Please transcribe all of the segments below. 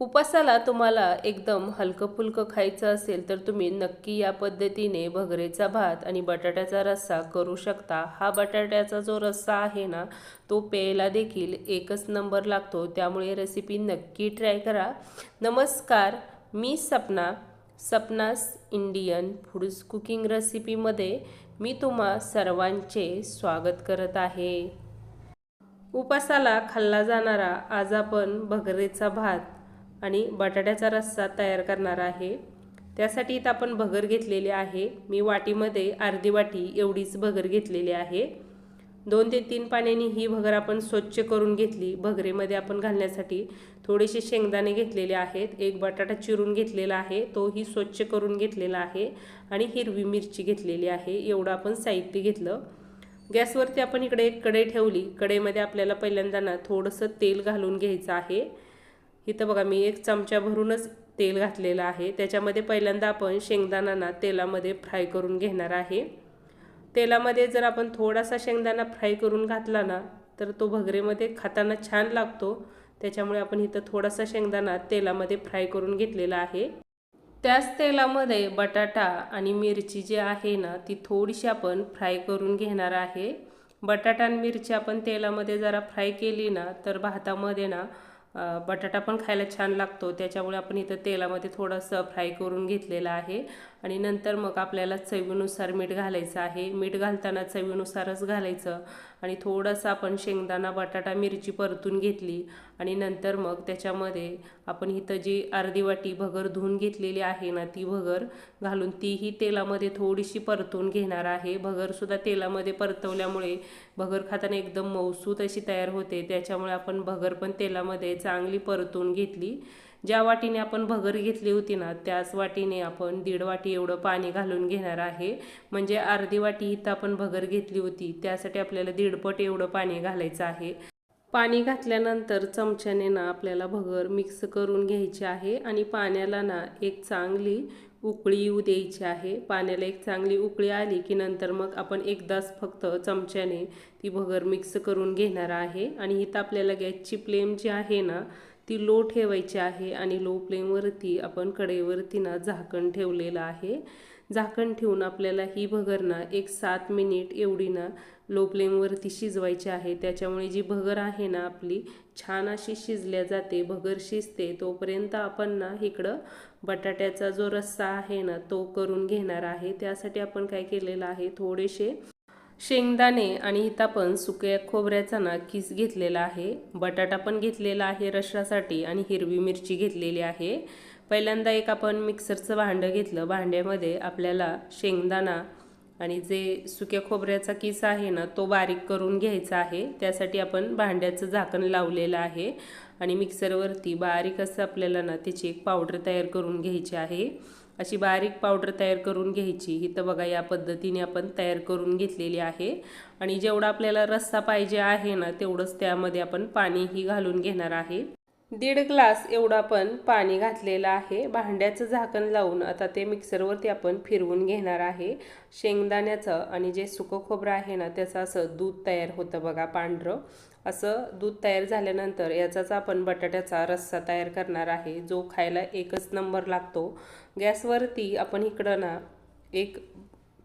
उपासाला तुम्हाला एकदम हलकं फुलकं खायचं असेल तर तुम्ही नक्की या पद्धतीने भगरेचा भात आणि बटाट्याचा रस्सा करू शकता. हा बटाट्याचा जो रस्सा आहे ना तो प्यायला देखील एकच नंबर लागतो. त्यामुळे रेसिपी नक्की ट्राय करा. नमस्कार मी Sapna Sapna's Indian foods cooking रेसिपीमध्ये मी तुम्हा सर्वांचे स्वागत करत आहे. उपासाला खाल्ला जाणारा आज आपण भगरेचा भात आणि बटाट्याचा रस्सा तयार करणार आहे. त्यासाठी इथं आपण भगर घेतलेली आहे. मी वाटीमध्ये अर्धी वाटी एवढीच भगर घेतलेली आहे. दोन ते तीन पाण्याने ही भगर आपण स्वच्छ करून घेतली. भगरेमध्ये आपण घालण्यासाठी थोडेसे शेंगदाणे घेतलेले आहेत. एक बटाटा चिरून घेतलेला आहे. तोही स्वच्छ करून घेतलेला आहे आणि हिरवी मिरची घेतलेली आहे. एवढं आपण साहित्य घेतलं. गॅसवरती आपण इकडे एक कढई ठेवली. कढईमध्ये आपल्याला पहिल्यांदा ना थोडंसं तेल घालून घ्यायचं आहे. इथं बघा मी एक चमचा भरूनच तेल घातलेलं आहे. त्याच्यामध्ये पहिल्यांदा आपण शेंगदाणांना तेलामध्ये फ्राय करून घेणार आहे. तेलामध्ये जर आपण थोडासा शेंगदाणा फ्राय करून घातला ना तर तो भगरेमध्ये खाताना छान लागतो. त्याच्यामुळे आपण इथं थोडासा शेंगदाणा तेलामध्ये फ्राय करून घेतलेला आहे. त्याच तेलामध्ये बटाटा आणि मिरची जी आहे ना ती थोडीशी आपण फ्राय करून घेणार आहे. बटाटा आणि मिरची आपण तेलामध्ये जरा फ्राय केली ना तर भातामध्ये ना बटाटा पण खायला छान लागतो. त्याच्यामुळे आपण इथं तेलामध्ये थोडंसं फ्राय करून घेतलेलं आहे. आणि नंतर मग आपल्याला चवीनुसार मीठ घालायचं आहे. मीठ घालताना चवीनुसारच घालायचं. आणि थोडंसं आपण शेंगदाणा बटाटा मिरची परतून घेतली. आणि नंतर मग त्याच्यामध्ये आपण इथं जी अर्धी वाटी भगर धुवून घेतलेली आहे ना ती भगर घालून तीही तेलामध्ये थोडीशी परतून घेणार आहे. भगरसुद्धा तेलामध्ये परतवल्यामुळे भगर खाताना एकदम मौसूत अशी तयार होते. त्याच्यामुळे आपण भगर पण तेलामध्ये चांगली परतून घेतली. ज्या वाटीने आपण भगर घेतली होती ना त्याच वाटीने आपण दीड वाटी एवढं पाणी घालून घेणार आहे. म्हणजे अर्धी वाटी इथं आपण भगर घेतली होती त्यासाठी आपल्याला दीडपट एवढं पाणी घालायचं आहे. पाणी घातल्यानंतर चमच्याने ना आपल्याला भगर मिक्स करून घ्यायची आहे आणि पाण्याला ना एक चांगली उकळी येऊ द्यायची आहे. पाण्याला एक चांगली उकळी आली की नंतर मग आपण एकदाच फक्त चमच्याने ती भगर मिक्स करून घेणार आहे. आणि इथं आपल्याला गॅसची फ्लेम जी आहे ना ती लो ठेवायची आहे आणि लो फ्लेमवरती आपण कढईवरती ना झाकण ठेवलेलं आहे. झाकण ठेवून आपल्याला ही भगर ना एक सात मिनिट एवढी ना लो फ्लेमवरती शिजवायची आहे. त्याच्यामुळे जी भगर आहे ना आपली छान अशी शिजल्या जाते भगर शिजते तोपर्यंत आपण ना इकडं बटाट्याचा जो रस्सा आहे ना तो करून घेणार आहे. त्यासाठी आपण काय केलेलं आहे थोडेसे शेंगदाणे आणि इथं पण सुक्या खोबऱ्याचा ना किस घेतलेला आहे. बटाटा पण घेतलेला आहे रशासाठी आणि हिरवी मिरची घेतलेली आहे. पहिल्यांदा एक आपण मिक्सरचं भांडं घेतलं. भांड्यामध्ये आपल्याला शेंगदाणा आणि जे सुक्या खोबऱ्याचा किस आहे ना तो बारीक करून घ्यायचा आहे. त्यासाठी आपण भांड्याचं झाकण लावलेलं आहे आणि मिक्सरवरती बारीक असं आपल्याला ना त्याची एक पावडर तयार करून घ्यायची आहे. अशी बारीक पावडर तयार करून घ्यायची. ही तर बघा या पद्धतीने आपण तयार करून घेतलेली आहे. आणि जेवढा आपल्याला रस्सा पाहिजे आहे ना तेवढंच त्यामध्ये आपण पाणीही घालून घेणार आहे. दीड ग्लास एवढं आपण पाणी घातलेलं आहे. भांड्याचं झाकण लावून आता ते मिक्सरवरती आपण फिरवून घेणार आहे. शेंगदाण्याचं आणि जे सुकं खोबरं आहे ना त्याचं असं दूध तयार होतं बघा पांढरं. असं दूध तयार झाल्यानंतर याचाच आपण बटाट्याचा रस्सा तयार करणार आहे. जो खायला एकच नंबर लागतो. गॅसवरती आपण इकडं ना एक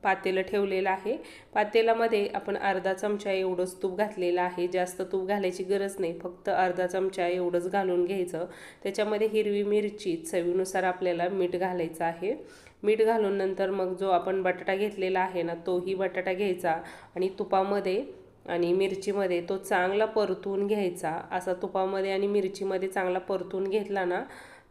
पातेलं ठेवलेलं आहे. पातेलामध्ये आपण अर्धा चमचा एवढंच तूप घातलेलं आहे. जास्त तूप घालायची गरज नाही. फक्त अर्धा चमचा एवढंच घालून घ्यायचं. त्याच्यामध्ये हिरवी मिरची चवीनुसार आपल्याला मीठ घालायचं आहे. मीठ घालून नंतर मग जो आपण बटाटा घेतलेला आहे ना तोही बटाटा घ्यायचा आणि तुपामध्ये आणि मिरचीमध्ये तो चांगला परतून घ्यायचा. असा तुपामध्ये आणि मिरचीमध्ये चांगला परतून घेतला ना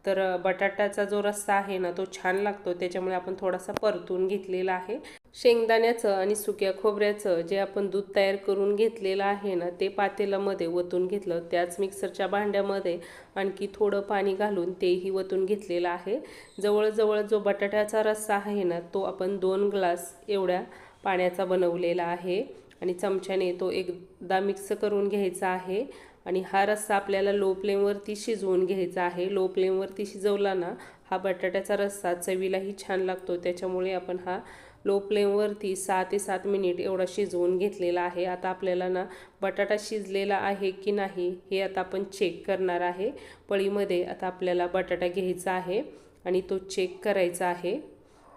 तर बटाट्याचा जो रस्सा आहे ना तो छान लागतो. त्याच्यामुळे आपण थोडासा परतून घेतलेला आहे. शेंगदाण्याचं आणि सुक्या खोबऱ्याचं जे आपण दूध तयार करून घेतलेलं आहे ना ते पातेलामध्ये वतून घेतलं. त्याच मिक्सरच्या भांड्यामध्ये आणखी थोडं पाणी घालून तेही वतून घेतलेलं आहे. जवळजवळ जो बटाट्याचा रस्सा आहे ना तो आपण दोन ग्लास एवढ्या पाण्याचा बनवलेला आहे. आणि चमच्याने तो एकदा मिक्स करून घ्यायचा आहे. आणि हा रस्सा आपल्याला लो फ्लेमवरती शिजवून घ्यायचा आहे. लो फ्लेमवरती शिजवला ना हा बटाट्याचा रस्सा चवीलाही छान लागतो. त्याच्यामुळे आपण हा लो फ्लेमवरती सहा ते सात मिनिट एवढा शिजवून घेतलेला आहे. आता आपल्याला ना बटाटा शिजलेला आहे की नाही हे आता आपण चेक करणार आहे. पळीमध्ये आता आपल्याला बटाटा घ्यायचा आहे आणि तो चेक करायचा आहे.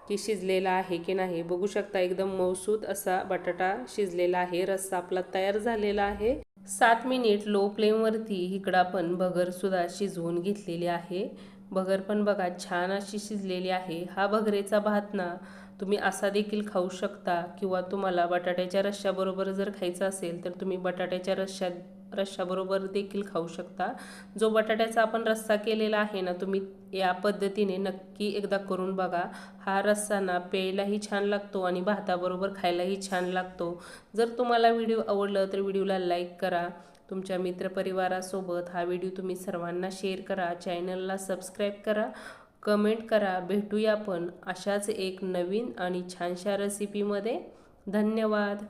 की शिजलेला आहे की नाही? बघू शकता एकदम मौसूद असा बटाटा शिजलेला आहे. रस्सा आपला तयार झालेला आहे. सात मिनिट लो फ्लेमवरती इकडं आपण बगरसुद्धा शिजवून घेतलेली आहे. बगर पण बघा छान अशी शिजलेली आहे. हा बगरेचा भात ना तुम्ही असा देखील खाऊ शकता किंवा तुम्हाला बटाट्याच्या रश्श्याबरोबर जर खायचं असेल तर तुम्ही बटाट्याच्या रश्श्यात रश्श्याबरोबर देखील खाऊ शकता. जो बटाट्याचा आपण रस्सा केलेला आहे ना तुम्ही या पद्धतीने नक्की एकदा करून बघा. हा रस्सा ना प्यायलाही छान लागतो आणि भाताबरोबर खायलाही छान लागतो. जर तुम्हाला व्हिडिओ आवडलं तर व्हिडिओला लाईक करा. तुमच्या मित्रपरिवारासोबत हा व्हिडिओ तुम्ही सर्वांना शेअर करा. चॅनलला सबस्क्राईब करा. कमेंट करा. भेटूया आपण अशाच एक नवीन आणि छानशा रेसिपीमध्ये धन्यवाद.